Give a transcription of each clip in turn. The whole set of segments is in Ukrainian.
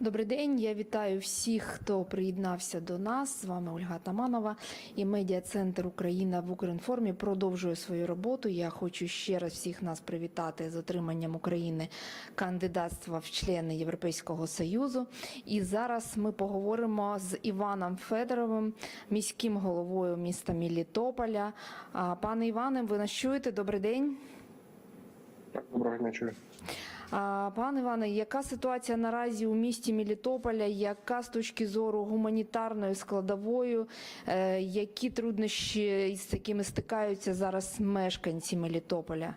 Добрий день. Я вітаю всіх, хто приєднався до нас. З вами Ольга Таманова і медіа центр Україна в Укрінформі продовжує свою роботу. Я хочу ще раз всіх нас привітати з отриманням України кандидатства в члени Європейського союзу. І зараз ми поговоримо з Іваном Федоровим, міським головою міста Мелітополя. А, Пане Іване, ви нас чуєте? Добрий день. Так, доброго дня, чую. Пане Іване, яка ситуація наразі у місті Мелітополя? Яка з точки зору гуманітарної складової, е, які труднощі з якими стикаються зараз мешканці Мелітополя?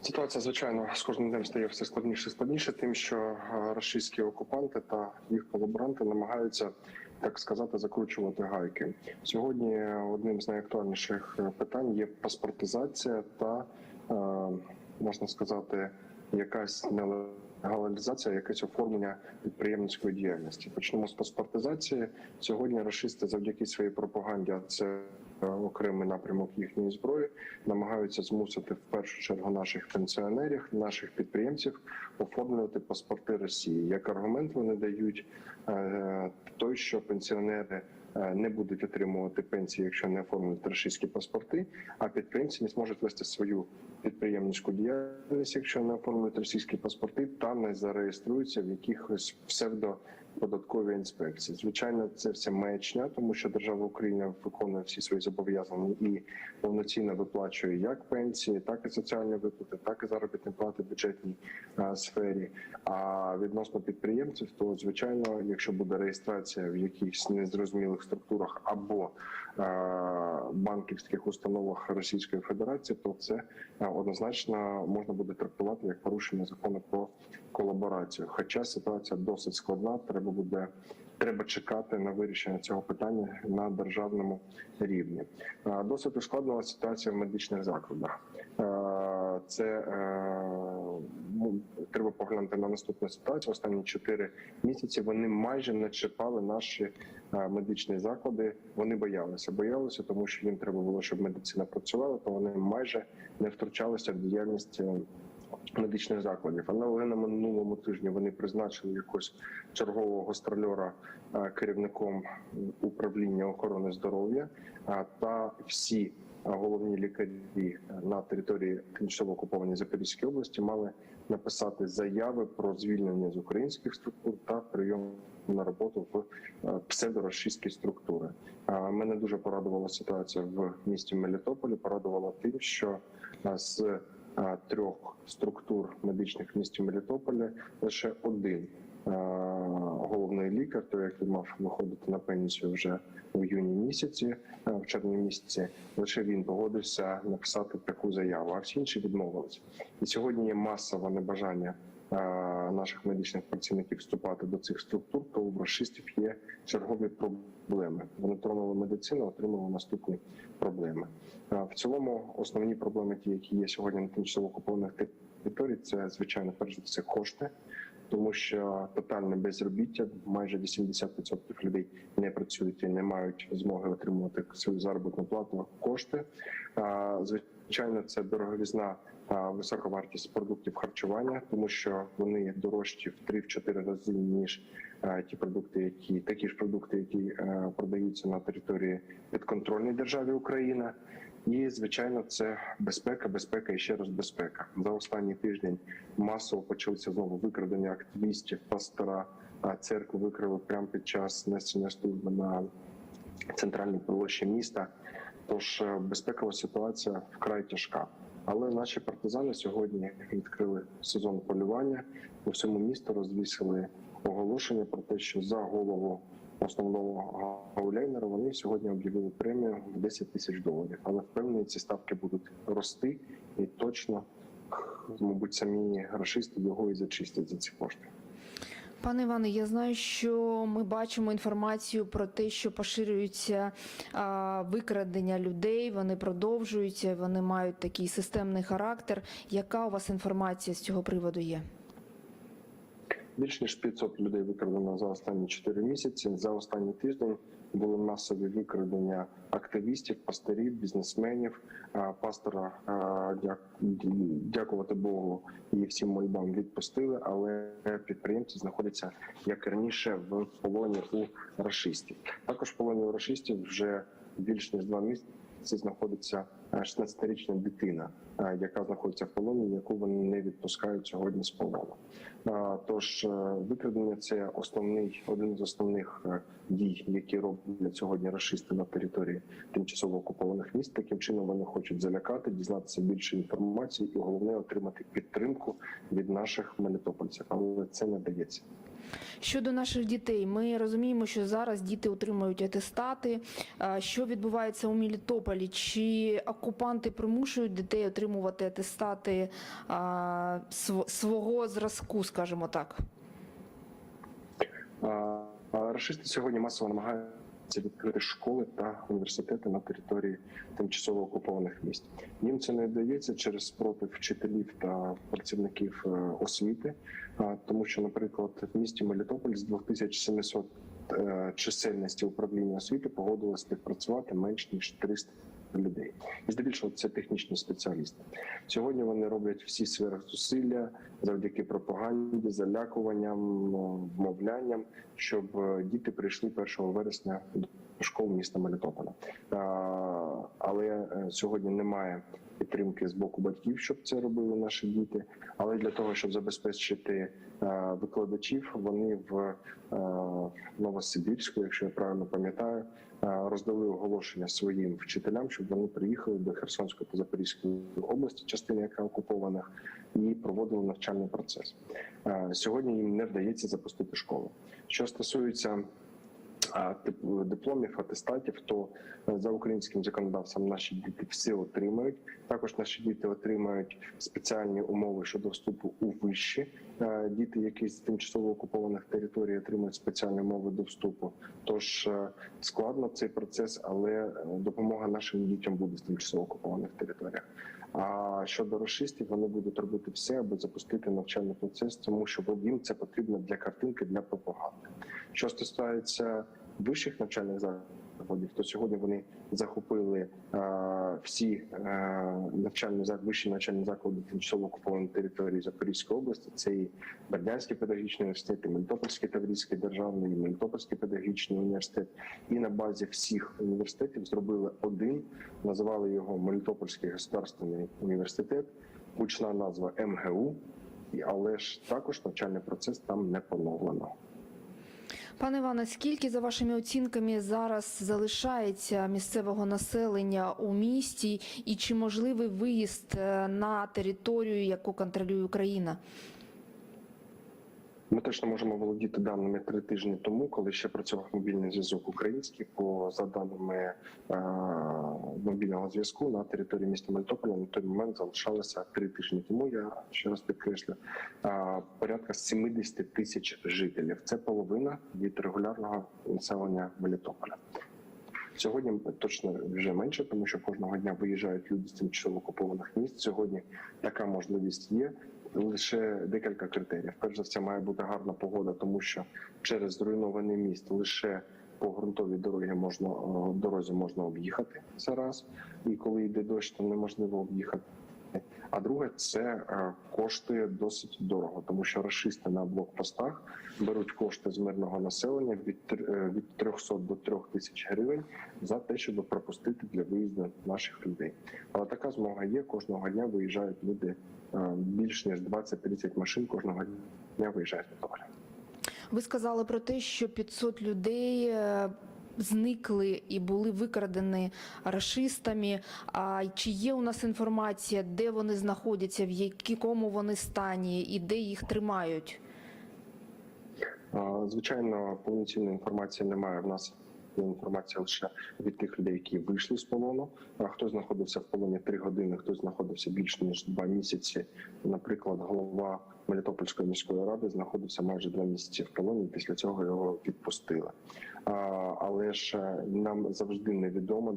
Ситуація, звичайно, з кожним днем стає все складніше і складніше, тим, що е, російські окупанти та їх колаборанти намагаються, так сказати, закручувати гайки. Сьогодні одним з найактуальніших е, питань є паспортизація та, е, можна сказати, якась нелегалізація, якесь оформлення підприємницької діяльності. Почнемо з паспортизації. Сьогодні рашисти завдяки своїй пропаганді, а це е, окремий напрямок їхньої зброї, намагаються змусити в першу чергу наших пенсіонерів, наших підприємців оформлювати паспорти Росії. Як аргумент вони дають е, той, що пенсіонери. Е, Не будуть отримувати пенсії, якщо не оформлюють російські паспорти, а підприємці не зможуть вести свою підприємницьку діяльність, якщо не оформлюють російські паспорти та не зареєструються в якихось псевдоподатковій інспекції. Звичайно, це все маячня, тому що держава Україна виконує всі свої зобов'язання і повноцінно виплачує як пенсії, так і соціальні виплати, так і заробітні плати в бюджетній а, сфері. А відносно підприємців, то звичайно, якщо буде реєстрація в якихось незрозумілих структурах або банківських установах Російської Федерації, то це е, однозначно можна буде трактувати як порушення закону про колаборацію. Хоча ситуація досить складна, треба буде. Треба чекати на вирішення цього питання на державному рівні. Е, Досить ускладнила ситуація в медичних закладах. Це е, ну, треба поглянути на наступну ситуацію. Останні 4 місяці вони майже не чіпали наші е, медичні заклади. Вони боялися, боялися, тому що їм треба було, щоб медицина працювала, то вони майже не втручалися в діяльність. е, Медичних закладів, але на минулому тижні вони призначили якогось чергового гастрольора керівником управління охорони здоров'я та всі головні лікарі е, на території тимчасово окупованої Запорізької області мали написати заяви про звільнення з українських структур та прийом на роботу в е, псевдоросійські структури. Мене дуже порадувала ситуація в місті Мелітополі. Порадувала тим, що е, з трьох структур медичних в місті Мелітополі лише один головний лікар, той, який мав виходити на пенсію вже в іюні місяці, е, в червні місяці, лише він погодився написати таку заяву, а всі інші відмовилися. І сьогодні є масове небажання е, наших медичних працівників вступати до цих структур, то у расистів є чергові проблеми. Вони тронули медицину, отримали наступні проблеми. Е, В цілому основні проблеми, ті, які є сьогодні на тимчасово окупованих територіях, це звичайно перш за все кошти. Тому що тотальне безробіття, майже 80% людей не працюють і не мають змоги отримувати свою заробітну плату кошти. Звичайно, це дороговізна висока вартість продуктів харчування, тому що вони дорожчі в 3-4 рази ніж ті продукти, які такі ж продукти, які продаються на території підконтрольній державі Україна. І звичайно, це безпека, безпека і ще раз безпека. За останній тиждень масово почалися знову викрадення активістів, пастора а, церкви викрили прямо під час несення служби на центральній площі міста. Тож е, безпекова ситуація вкрай тяжка. Але наші партизани сьогодні відкрили сезон полювання. У всьому місту розвісили оголошення про те, що за голову основного гауляйнера вони сьогодні об'явили премію в 10 тисяч доларів. Але впевнені, ці ставки будуть рости і точно, мабуть, самі рашисти його і зачистять за ці кошти. Пане Іване, я знаю, що ми бачимо інформацію про те, що поширюються а, викрадення людей. Вони продовжуються, вони мають такий системний характер. Яка у вас інформація з цього приводу є? Більш ніж 500 людей викрадено за останні 4 місяці. За останній тиждень були масові викрадення активістів, пасторів, бізнесменів. Пастора дякувати Богу і всім мольбам відпустили, але підприємці знаходяться як раніше в полоні у рашистів. Також в полоні у рашистів вже більш ніж два місяці знаходиться 16-річна дитина, е, яка знаходиться в полоні, яку вони не відпускають сьогодні з полону. Е, Тож е, викрадення це основний один з основних дій, які роблять сьогодні рашисти на території тимчасово окупованих міст. Таким чином вони хочуть залякати, дізнатися більше інформації і головне отримати підтримку від наших мелітопольців. Але це не дається. Щодо наших дітей, ми розуміємо, що зараз діти отримують атестати. Що відбувається у Мілітополі? Чи окупанти примушують дітей отримувати атестати свого зразку, скажімо так? Рашисти сьогодні масово намагаються відкрити школи та університети на території тимчасово окупованих міст. Їм це не вдається через спротив вчителів та працівників е, освіти, тому що, наприклад, в місті Мелітополь з 2700 е, чисельності управління освіти погодилось співпрацювати менш ніж 300 людей. І здебільшого це технічні спеціалісти. Сьогодні вони роблять всі сверхзусилля завдяки пропаганді, залякуванням, ну, вмовлянням, щоб е, діти прийшли 1 вересня до школ міста Мелітополя. Але е, сьогодні немає підтримки з боку батьків, щоб це робили наші діти. Але для того, щоб забезпечити е, викладачів, вони в Новосибірську, якщо я правильно пам'ятаю, роздали оголошення своїм вчителям, щоб вони приїхали до Херсонської та Запорізької області, частини яка окупована, і проводили навчальний процес. Е, Сьогодні їм не вдається запустити школу. Що стосується дипломів, атестатів, то е, за українським законодавством наші діти все отримають. Також наші діти отримають спеціальні умови щодо вступу у виші. Е, Діти, які з тимчасово окупованих територій отримують спеціальні умови до вступу. Тож е, складно цей процес, але допомога нашим дітям буде з тимчасово окупованих територіях. А щодо расистів, вони будуть робити все, аби запустити навчальний процес, тому що їм це потрібно для картинки, для пропаганди. Що стосується вищих навчальних закладів, то сьогодні вони захопили е, всі е, навчальні вищі навчальні заклади тимчасово окупованої території Запорізької області. Це і Бердянський педагогічний університет, і Мелітопольський Таврійський державний, і Мелітопольський педагогічний університет. І на базі всіх університетів зробили один, називали його Мелітопольський государственний університет, гучна назва МГУ. Але ж також навчальний процес там не поновлено. Пане Іване, скільки за вашими оцінками зараз залишається місцевого населення у місті, і чи можливий виїзд е, на територію, яку контролює Україна? Ми точно можемо володіти даними три тижні тому, коли ще працював мобільний зв'язок український. По за даними е, мобільного зв'язку на території міста Мелітополя на той момент залишалося три тижні тому. Я ще раз підкреслю е, порядка 70 тисяч жителів. Це половина від регулярного населення Мелітополя. Сьогодні точно вже менше, тому що кожного дня виїжджають люди з тимчасово окупованих міст. Сьогодні така можливість є. Лише декілька критеріїв. Перш за все, має бути гарна погода, тому що через зруйнований міст лише по ґрунтовій дороги можна е, дорозі можна об'їхати зараз. І коли йде дощ, то неможливо об'їхати. А друге, це е, коштує досить дорого, тому що рашисти на блокпостах беруть кошти з мирного населення від е, від 300 до 3 тисяч гривень за те, щоб пропустити для виїзду наших людей. Але така змога є. Кожного дня виїжджають люди е, більш ніж 20-30 машин. Кожного дня виїжджають на товарі. Ви сказали про те, що 500 людей зникли і були викрадені рашистами. А чи є у нас інформація, де вони знаходяться, в якому вони стані і де їх тримають? Звичайно, повноцінної інформації немає. В нас інформація лише від тих людей, які вийшли з полону. А хто знаходився в полоні три години, хтось знаходився більш ніж два місяці. Наприклад, голова Мелітопольської міської ради знаходився майже два місяці в полоні. Після цього його відпустили. Але ж е, нам завжди невідомо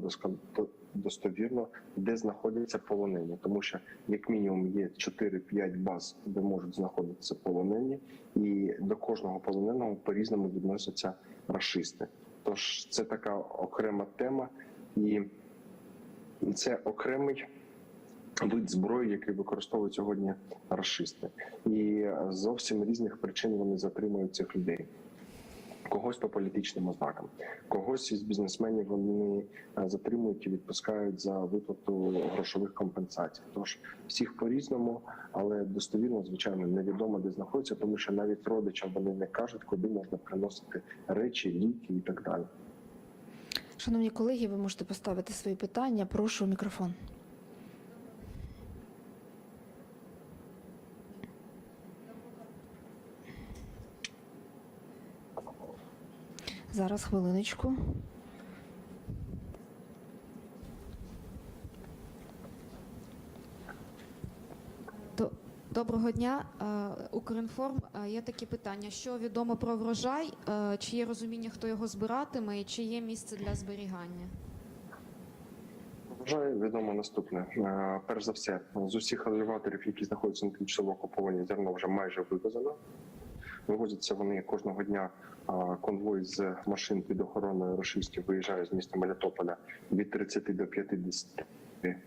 до- достовірно, де знаходяться полонені, тому що як мінімум є 4-5 баз, де можуть знаходитися полонені, і до кожного полоненого по різному відносяться рашисти. Тож це така окрема тема, і це окремий вид зброї, який використовують сьогодні расисти, і зовсім різних причин вони затримують цих людей. Когось по політичним ознакам, когось із бізнесменів вони е, затримують і відпускають за виплату грошових компенсацій. Тож всіх по-різному, але достовірно, звичайно, невідомо де знаходяться, тому що навіть родичам вони не кажуть, куди можна приносити речі, ліки і так далі. Шановні колеги, ви можете поставити свої питання. Прошу мікрофон. Зараз хвилиночку. Доброго дня, Е, Укрінформ. Е, Є такі питання: що відомо про врожай? Е, Чи є розуміння, хто його збиратиме, і чи є місце для зберігання? Вважаю відомо наступне. Перш за все, з усіх елеваторів, які знаходяться на тимчасово окуповані, зерно вже майже вивезено. Вивозяться вони кожного дня. Конвой з машин під охороною рашистів виїжджає з міста Мелітополя від 30 до 50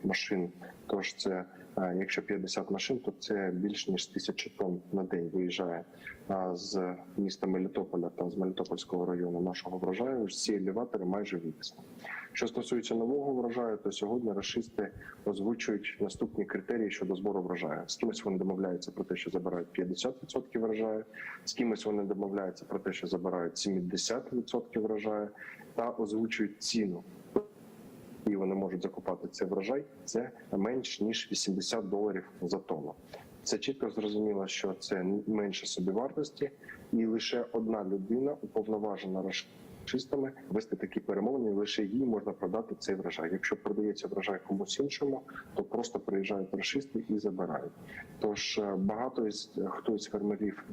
машин. Тож це якщо 50 машин, то це більш ніж тисяча тонн на день виїжджає з міста Мелітополя та з Мелітопольського району нашого врожаю. Ці елеватори майже вивезені. Що стосується нового врожаю, то сьогодні рашисти озвучують наступні критерії щодо збору врожаю. З кимось вони домовляються про те, що забирають 50% врожаю, з кимось вони домовляються про те, що забирають 70% врожаю, та озвучують ціну. І вони можуть закупати цей врожай. Це менш ніж 80 доларів за тонну. Це чітко зрозуміло, що це менше собівартості, і лише одна людина уповноважена расистами вести такі перемовини. Лише їй можна продати цей врожай. Якщо продається врожай комусь іншому, то просто приїжджають расисти і забирають. Тож е, багато із хто із фермерів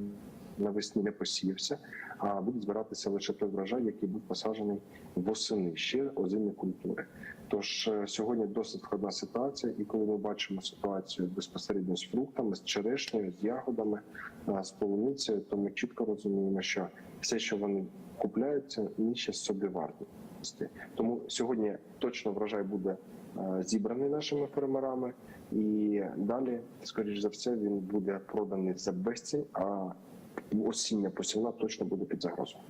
навесні не посіявся, а будуть збиратися лише той врожай, який був посаджений восени ще озимі культури. Тож е, сьогодні досить складна ситуація, і коли ми бачимо ситуацію безпосередньо з фруктами, з черешнею, з ягодами, е, з полуницею, то ми чітко розуміємо, що все, що вони купляють, це нижче собівартості. Тому сьогодні точно врожай буде е, зібраний нашими фермерами, і далі, скоріш за все, він буде проданий за безцінь, а осіння посівна точно буде під загрозою.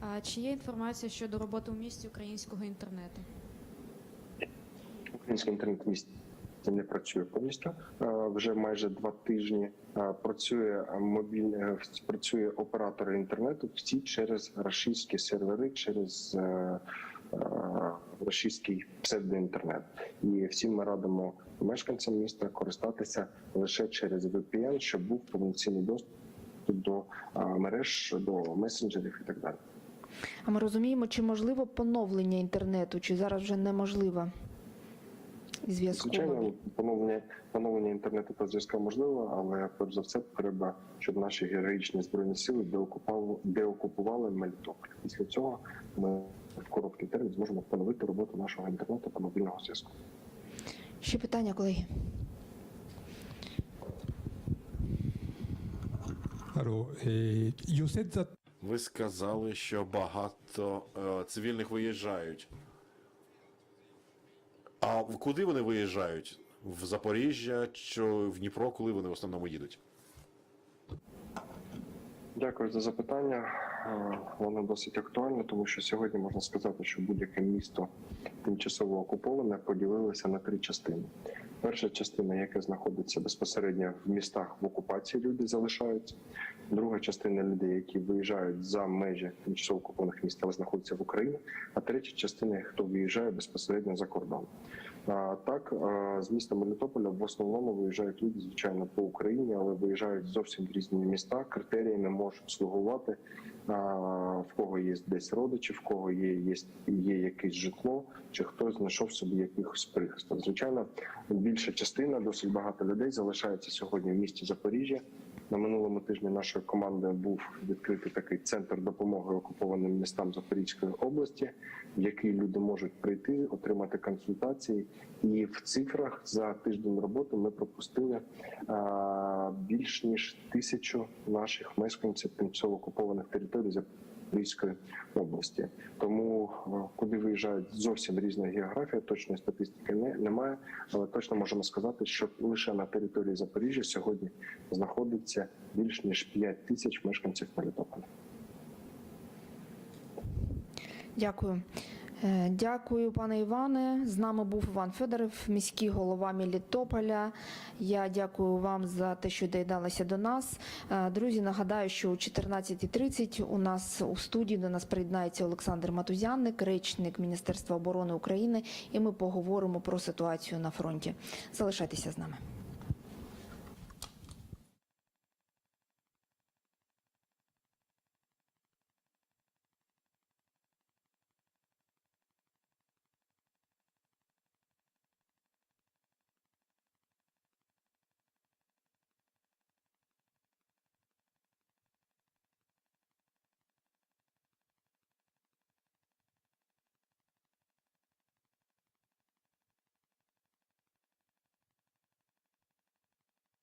А Чи є інформація щодо роботи у місті українського інтернету? Український інтернет в місті не працює повністю. Е, Вже майже два тижні е, працює мобільне працює оператори інтернету всі через рашистські сервери, через е, е, рашистський псевдоінтернет. І всім ми радимо мешканцям міста користатися лише через VPN, щоб був повноцінний доступ до мереж, до месенджерів і так далі. А ми розуміємо, чи можливо поновлення інтернету, чи зараз вже неможливо зв'язку. Звичайно, поновлення поновлення інтернету та зв'язку можливо, але перш за все треба, щоб наші героїчні збройні сили деокупували, деокупували Мелітополь. Після цього ми в короткий термін зможемо поновити роботу нашого інтернету та мобільного зв'язку. Ще питання, колеги. You said that Ви сказали, що багато е, цивільних виїжджають. А куди вони виїжджають? В Запоріжжя чи в Дніпро, коли вони в основному їдуть? Дякую за запитання. Е, Воно досить актуальне, тому що сьогодні можна сказати, що будь-яке місто тимчасово окуповане поділилося на три частини. Перша частина, яка знаходиться безпосередньо в містах в окупації, люди залишаються. Друга частина людей, які виїжджають за межі тимчасово окупованих міст, але знаходяться в Україні. А третя частина, хто виїжджає безпосередньо за кордон. А, Так, з міста Мелітополя в основному виїжджають люди, звичайно, по Україні, але виїжджають зовсім в різні міста. Критеріями можуть слугувати а, в кого є десь родичі, в кого є, є, є якесь житло, чи хтось знайшов собі якихось прихисток. Звичайно, більша частина, досить багато людей залишається сьогодні в місті Запоріжжя. На минулому тижні нашою командою був відкритий такий центр допомоги окупованим містам Запорізької області, в який люди можуть прийти, отримати консультації. І в цифрах за тиждень роботи ми пропустили більш ніж тисячу наших мешканців тимчасово окупованих територій Запорізької області. Тому е, куди виїжджають зовсім різна географія, точної статистики не, немає, але точно можемо сказати, що лише на території Запоріжжя сьогодні знаходиться більш ніж 5 тисяч мешканців Мелітополя. Дякую. Е, Дякую, пане Іване. З нами був Іван Федоров, міський голова Мелітополя. Я дякую вам за те, що доєдналися до нас. Е, Друзі, нагадаю, що о 14.30 у нас у студії до нас приєднається Олександр Матузянник, речник Міністерства оборони України, і ми поговоримо про ситуацію на фронті. Залишайтеся з нами.